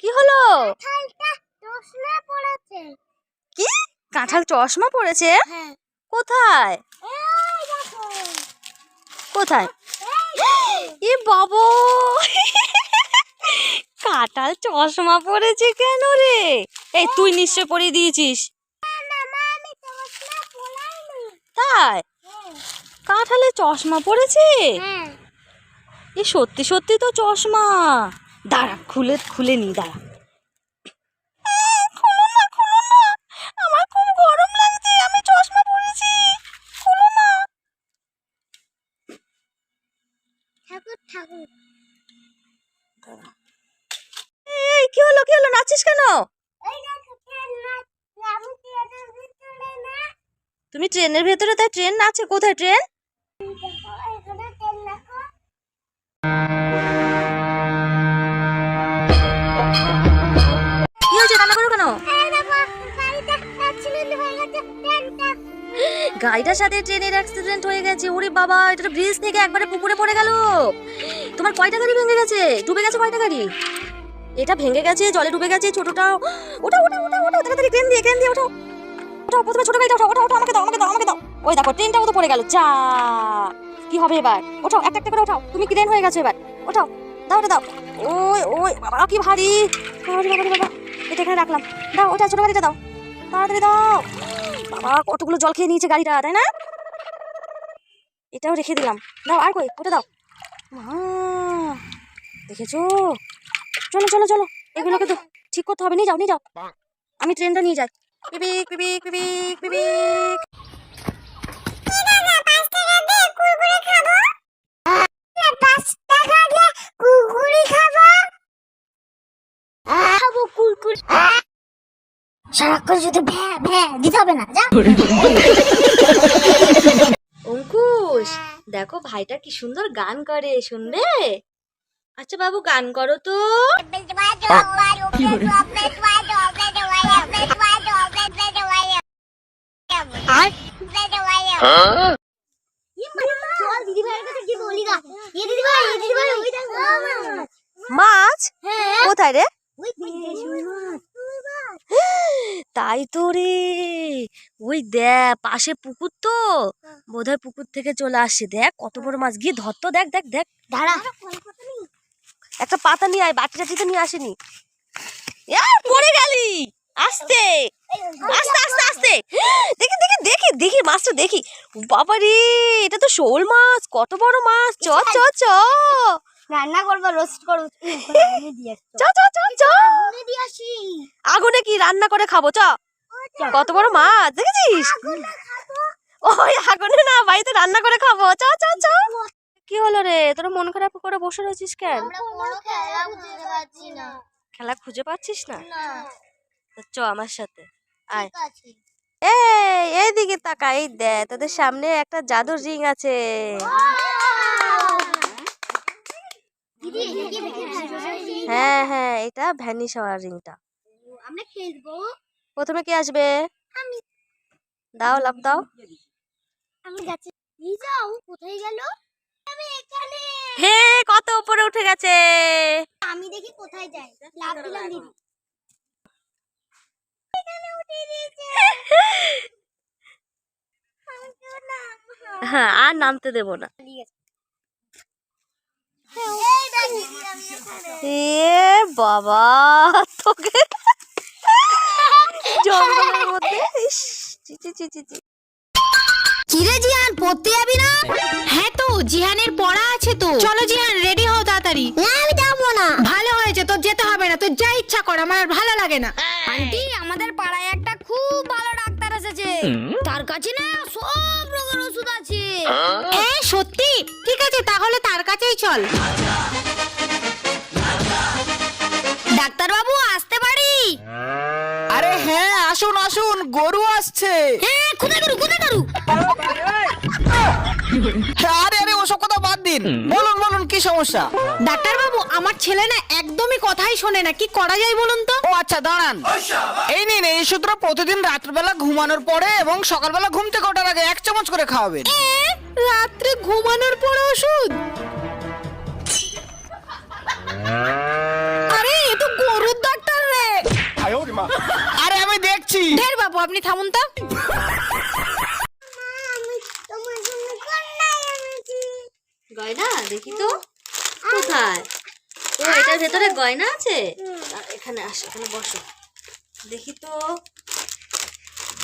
কি হলো? চশমা পড়েছে। কি? কাঁঠাল চশমা পড়েছে? হ্যাঁ। কোথায়? কোথায়? এ বাবু! কাঁঠাল চশমা পড়েছে কেন রে? এই তুই নিশ্চয় পরিয়ে দিয়েছিস। তাই? হ্যাঁ। কাঁঠালে চশমা পড়েছে? হ্যাঁ। এ সত্যি সত্যি তো চশমা। দাঁড়া খুলে খুলে নি দাঁড়া। আহ, খুলো না খুলো না। আমার খুব গরম লাগছে আমি চশমা পরেছি। খুলো না। ঠাকুর ঠাকুর। এই কি হলো কি হলো নাচিস কেন? এই দেখো ট্রেন না আমি ট্রেনের ভিতরে না? তুমি ট্রেনের ভেতরে তাই ট্রেন নাচে কোথায় ট্রেন? গাড়িটার সাথে ট্রেনের অ্যাক্সিডেন্ট হয়ে গেছে। ওরে বাবা, এটা তো ব্রিজ থেকে একবারে পুকুরে পড়ে গেল। তোমার কয়টা গাড়ি ভেঙে গেছে? ডুবে গেছে কয়টা গাড়ি? এটা ভেঙে গেছে, জলে ডুবে গেছে, ছোটটাও। ওটা ওটা ওটা ওটা তাড়াতাড়ি ট্রেন দিয়ে ট্রেন দিয়ে, ওঠো। ওঠো, প্রথমে ছোট গাড়িটা ওঠো ওঠো ওঠো, আমাকে দাও আমাকে দাও আমাকে দাও। ওই দেখো ট্রেনটাও তো পড়ে গেল, যা। কি হবে এবার? ওঠাও একটা একটা করে ওঠাও। তুমি ক্রেন হয়ে গেছো এবার। ওঠাও দাও, ওটা দাও। ওই ওই, বাবা, কি ভারী। বাবারে বাবা। এটা এখানে রাখলাম। দাও, ওটা ছোট গাড়িটা দাও। তাড়াতাড়ি দাও। বাবা, কতগুলো জল খেয়ে নিয়েছে গাড়িটা, তাই না? এটাও রেখে দিলাম। দাও, আর কই? ওটা দাও। দেখেছ? চলো চলো চলো। এগুলোকে তো ঠিক করতে হবে। নিয়ে যাও নিয়ে যাও। আমি ট্রেনটা নিয়ে যাই। পিবিক পিবিক পিবিক সারাক্ষণ শুধু ভ্যা ভ্যা দিতে হবে না যা। অঙ্কুশ দেখো ভাইটা কি সুন্দর গান করে শুনবে? আচ্ছা বাবু গান করো তো। ওই মাছ? হ্যাঁ। কোথায় রে? তাই তো রে। ওই দেখ পাশে পুকুর তো। বোধহয় পুকুর থেকে চলে আসছে। দেখ কত বড় মাছ। গিয়ে ধর তো দেখ দেখ দেখ। দাঁড়া। একটা পাতা নিয়ে আয় বাটি টাটি তো নিয়ে আসেনি। পড়ে গেলি। আস্তে। আস্তে আস্তে আস্তে। দেখি দেখি দেখি দেখি মাছটা দেখি। বাবা রে এটা তো শোল মাছ। কত বড় মাছ। চ চ চ। রান্না করব রোস্ট করব আগুনে চ চ চ চ। আগুনে দিয়ে আসি। আগুনে কি রান্না করে খাব চ। কত বড় মাছ দেখেছিস? ওই আগুনে না বাড়িতে রান্না করে খাব। চ চ চ। কি হলো রে? তোর মন খারাপ করে বসে রয়েছিস কেন? খেলা বুঝতে পারছি না। খেলা খুঁজে পাচ্ছিস না? চ আমার সাথে। আয়। এই এইদিকে তাকা এই দে তোদের সামনে একটা জাদুর রিং আছে দিদি এদিকে দেখে হ্যাঁ হ্যাঁ এটা ভ্যানিশ হওয়ার রিংটা। আমরা খেলব। প্রথমে কে আসবে? আমি। দাও লাভ দাও। আমি গাছে যাও কোথায় গেল? আমি এখানে। হে কত উপরে উঠে গেছে। আমি দেখি কোথায় যাই লাভ দিলাম দিদি। এখানে উঠে দিয়েছে। হ্যাঁ আর নামতে দেবো না এই দেখ দিদি আমি এখানে এ বাবা তোকে? জঙ্গলের মধ্যে। কিরে জিহান পড়তে যাবি না? হ্যাঁ তো জিহানের পড়া আছে তো। চলো জিহান রেডি হও তাড়াতাড়ি। না আমি যাব না। ভালো হয়েছে তোর যেতে হবে না তোর যা ইচ্ছা কর আমার আর ভালো লাগে না। আন্টি আমাদের পাড়ায় একটা খুব ভালো ডাক্তার এসেছে। তার কাছে না সব রোগের ওষুধ আছে। এ সত্যি? ঠিক আছে তাহলে তার কাছেই চল। গরু আসছে। হ্যাঁ কোথায় করু কোথায় করু আরে আরে ওসব কথা বাদ দিন। বলুন বলুন কি সমস্যা? ডাক্তার বাবু আমার ছেলে না একদমই কথাই শোনে না। কি করা যায় বলুন তো? ও আচ্ছা দাঁড়ান। এই নিন এই সূত্র প্রতিদিন রাত্রবেলা ঘুমানোর পরে এবং সকালবেলা ঘুম থেকে ওঠার আগে এক চামচ করে খাওয়াবেন। রাত্রে ঘুমানোর পরে ওষুধ? আপনি থামুন তো। আমি তোমার জন্য গন্ডাই এনেছি গয়না দেখি তো। কোথায়? ও এটার ভেতরে গয়না আছে? এখানে আসো এখানে বসো। দেখি তো।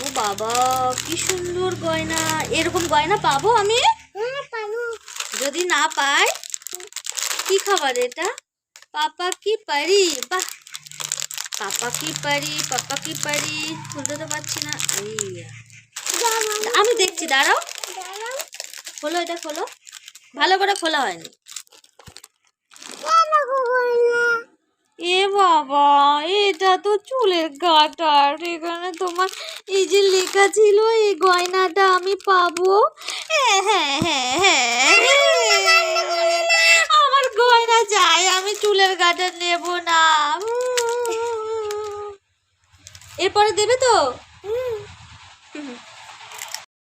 ও বাবা কি সুন্দর গয়না। এরকম গয়না পাবো আমি? হ্যাঁ যদি না পাই কি খাবার এটা? পাপা কি পারি? বাহ পাপা কি পারি পাপা কি পারি? খুলতে তো পারছি না। আমি দেখছি দাঁড়াও। খোলো এটা খোলো। ভালো করে খোলা হয়নি। এ বাবা এটা তো চুলের কাটার এখানে তোমার এই যে লেখা ছিল এই গয়নাটা আমি পাবো। হ্যাঁ হ্যাঁ হ্যাঁ হ্যাঁ আমার গয়না চাই আমি চুলের কাটার নেব না এরপরে দেবে তো?